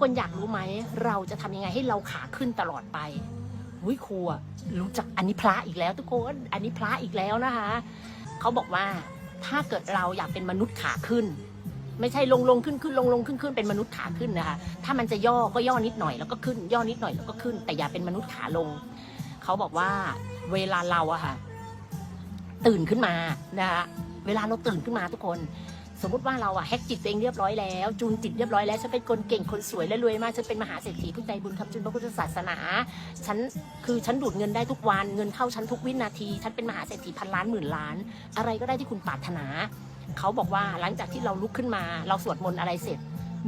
คนอยากรู้ไหม เราจะทำยังไงให้เราขาขึ้นตลอดไปวิครูอรู้จักอันนี้พระอีกแล้ว ทุกคน อันนี้พระอีกแล้วนะคะเขาบอกว่าถ้าเกิดเราอยากเป็นมนุษย์ขาขึ้น ไม่ใช่ลงลงขึ้นขึ้นลงลงขึ้นขึ้นเป็นมนุษย์ขาขึ้นนะคะถ้ามันจะย่อก็ย่อนิดหน่อยแล้วก็ขึ้น ย่อนิดหน่อยแล้วก็ขึ้น แต่อย่าเป็นมนุษย์ขาลงเขาบอกว่าเวลาเราอะค่ะ ตื่นขึ้นมานะคะเวลาเราตื่นขึ้นมาทุกคน สมมติว่าเราอะแฮกจิตตัวเองเรียบร้อยแล้ว จูนจิตเรียบร้อยแล้วฉันเป็นคนเก่งคนสวยและรวยมากฉันเป็นมหาเศรษฐีผู้ใจบุญคำจุนพระพุทธศาสนาฉันคือฉันดูดเงินได้ทุกวันเงินเข้าฉันทุกวินาทีฉันเป็นมหาเศรษฐีพันล้านหมื่นล้าน อะไรก็ได้ที่คุณปรารถนา เขาบอกว่าหลังจากที่เราลุกขึ้นมา เราสวดมนต์อะไรเสร็จ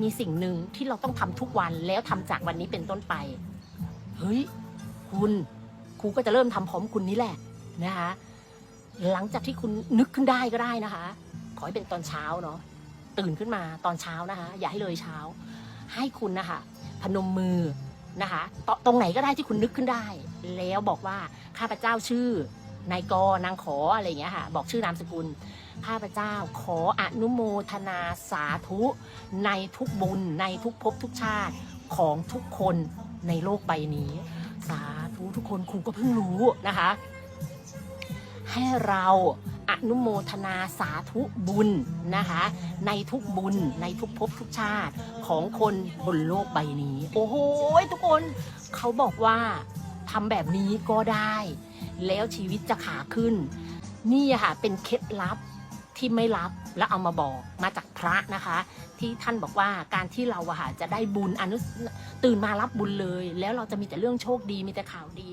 มีสิ่งหนึ่งที่เราต้องทำทุกวันแล้วทำจากวันนี้เป็นต้นไปเฮ้ยคุณครูก็จะเริ่มทำพร้อมคุณนี่แหละนะคะหลังจากที่คุณนึกขึ้นได้ก็ได้นะคะ ขอให้เป็นตอนเช้าเนาะตื่นขึ้นมาตอนเช้านะคะ อย่าให้เลยเช้า ให้คุณนะคะ พนมมือนะคะตตรงไหนก็ได้ที่คุณนึกขึ้นได้ แล้วบอกว่าข้าพเจ้าชื่อนายกนางขออะไรอย่างเงี้ยค่ะ บอกชื่อนามสกุล ข้าพเจ้าขออนุโมทนาสาธุ ในทุกบุญ ในทุกภพทุกชาติของทุกคนในโลกใบนี้ สาธุทุกคนครูก็เพิ่งรู้นะคะ ให้เรา อนุโมทนาสาธุบุญนะคะ ในทุกบุญในทุกภพทุกชาติของคนบนโลกใบนี้ โอ้โหทุกคนเขาบอกว่าทำแบบนี้ก็ได้ แล้วชีวิตจะขาขึ้น นี่ค่ะเป็นเคล็ดลับที่ไม่ลับแล้วเอามาบอกมาจากพระนะคะ ที่ท่านบอกว่าการที่เราอะค่ะจะได้บุญอนุตื่นมารับบุญเลย แล้วเราจะมีแต่เรื่องโชคดีมีแต่ข่าวดี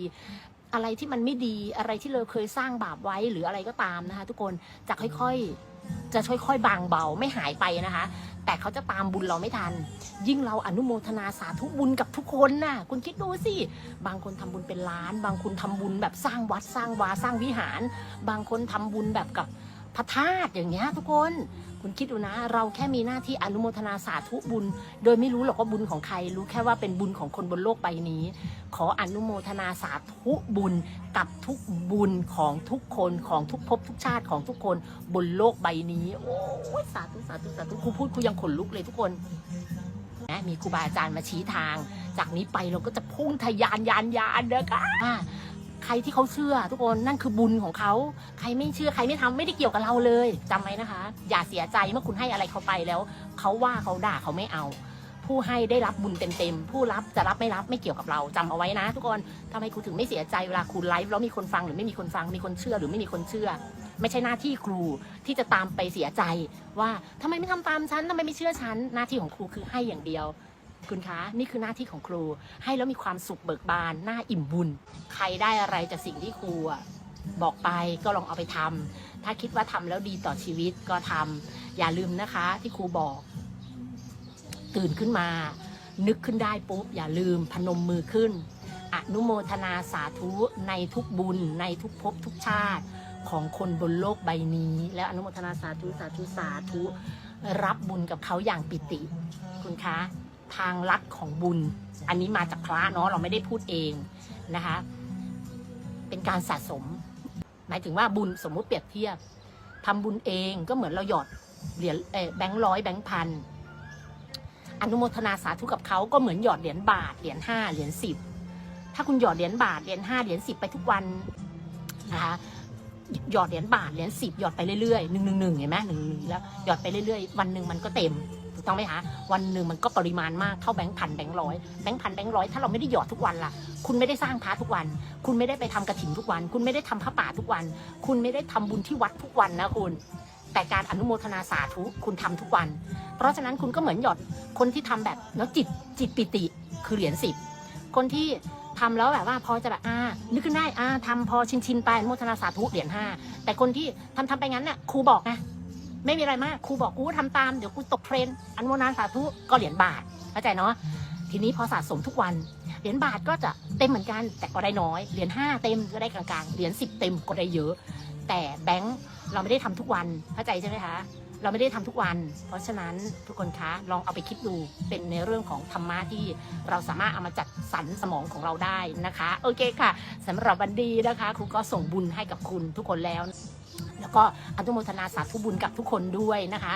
อะไรที่มันไม่ดีอะไรที่เราเคยสร้างบาปไว้หรืออะไรก็ตามนะคะ ทุกคนจะค่อยๆ จะค่อยๆบางเบาไม่หายไปนะคะ แต่เขาจะตามบุญเราไม่ทัน ยิ่งเราอนุโมทนาสาธุบุญกับทุกคนน่ะ คุณคิดดูสิ บางคนทำบุญเป็นล้าน บางคนทำบุญแบบสร้างวัดสร้างวาสร้างวิหาร บางคนทำบุญแบบกับ พระธาตุอย่างเงี้ยทุกคน คุณคิดดูนะ เราแค่มีหน้าที่อนุโมทนาสาธุบุญ โดยไม่รู้หรอกว่าบุญของใคร รู้แค่ว่าเป็นบุญของคนบนโลกใบนี้ ขออนุโมทนาสาธุบุญกับทุกบุญของทุกคนของทุกภพทุกชาติของทุกคนบนโลกใบนี้ โอ้ยสาธุสาธุสาธุครูพูดครูยังขนลุกเลยทุกคนนะมีครูบาอาจารย์มาชี้ทาง จากนี้ไปเราก็จะพุ่งทะยานยานยานเด้อค่ะ ใครที่เขาเชื่อทุกคนนั่นคือบุญของเขา ใครไม่เชื่อใครไม่ทำไม่ได้เกี่ยวกับเราเลยจำไว้นะคะ อย่าเสียใจเมื่อคุณให้อะไรเขาไปแล้วเขาว่าเขาด่าเขาไม่เอา ผู้ให้ได้รับบุญเต็มๆผู้รับจะรับไม่รับไม่เกี่ยวกับเราจำเอาไว้นะ ทุกคนทำไมครูถึงไม่เสียใจเวลาครูไลฟ์แล้วมีคนฟังหรือไม่มีคนฟังมีคนเชื่อหรือไม่มีคนเชื่อ ไม่ใช่หน้าที่ครูที่จะตามไปเสียใจว่าทำไมไม่ทำตามฉันทำไมไม่เชื่อฉันหน้าที่ของครูคือให้อย่างเดียว คุณคะนี่คือหน้าที่ของครู ให้แล้วมีความสุขเบิกบานหน้าอิ่มบุญ ใครได้อะไรจากสิ่งที่ครูบอกไปก็ลองเอาไปทำถ้าคิดว่าทำแล้วดีต่อชีวิตก็ทำอย่าลืมนะคะ ที่ครูบอก ตื่นขึ้นมา นึกขึ้นได้ปุ๊บ อย่าลืมพนมมือขึ้น อนุโมทนาสาธุในทุกบุญ ในทุกภพทุกชาติของคนบนโลกใบนี้ แล้วอนุโมทนาสาธุสาธุสาธุ รับบุญกับเขาอย่างปิติ คุณคะ ทางลัดของบุญ อันนี้มาจากพระเนาะเราไม่ได้พูดเองนะคะ เป็นการสะสม หมายถึงว่าบุญสมมุติเปรียบเทียบทำบุญเองก็เหมือนเราหยอดเหรียญเอ่อแบงค์ร้อยแบงค์พันอนุโมทนาสาธุกับเขาก็เหมือนหยอดเหรียญบาทเหรียญห้าเหรียญสิบถ้าคุณหยอดเหรียญบาทเหรียญห้าเหรียญสิบไปทุกวันนะคะหยอดเหรียญบาทเหรียญสิบหยอดไปเรื่อยๆหนึ่งหนึ่งหนึ่งเห็นไหมหนึ่งหนึ่งแล้วหยอดไปเรื่อยๆ วันหนึ่งมันก็เต็มถูก ต้องไหมคะวันหนึ่งมันก็ปริมาณมากเท่าแบงค์พันแบงค์ร้อยแบงค์พันแบงค์ร้อยถ้าเราไม่ได้หยอดทุกวันล่ะ คุณไม่ได้สร้างพระทุกวัน คุณไม่ได้ไปทำกระถิ่นทุกวัน คุณไม่ได้ทำพระป่าทุกวัน คุณไม่ได้ทำบุญที่วัดทุกวันนะคุณแต่การอนุโมทนาสาธุคุณทำทุกวัน เพราะฉะนั้นคุณก็เหมือนหยอดคนที่ทำแบบแล้วจิตจิตปิติคือเหรียญสิบคนที่ทำแล้วแบบว่าพอจะแบบอ่านึกขึ้นได้อ่าทำพอชินชินไปอนุโมทนาสาธุเหรียญห้าแต่คนที่ทำทำไปงั้นน่ะครูบอกไง ไม่มีอะไรมากครูบอกกูก็ทำตามเดี๋ยวกูตกเทรนด์อนุโมนาสาธุก็เหรียญบาทเข้าใจเนาะทีนี้พอสะสมทุกวันเหรียญบาทก็จะเต็มเหมือนกัน แต่ก็ได้น้อยเหรียญห้าเต็มก็ได้กลางๆเหรียญสิบเต็มก็ได้เยอะ แต่แบงค์เราไม่ได้ทำทุกวันเข้าใจใช่ไหมคะเราไม่ได้ทำทุกวัน เพราะฉะนั้นทุกคนคะลองเอาไปคิดดูเป็นในเรื่องของธรรมะที่เราสามารถเอามาจัดสรรสมองของเราได้นะคะ โอเคค่ะสำหรับวันดีนะคะครูก็ส่งบุญให้กับคุณทุกคนแล้ว ก็อนุโมทนาสาธุบุญกับทุกคนด้วยนะคะ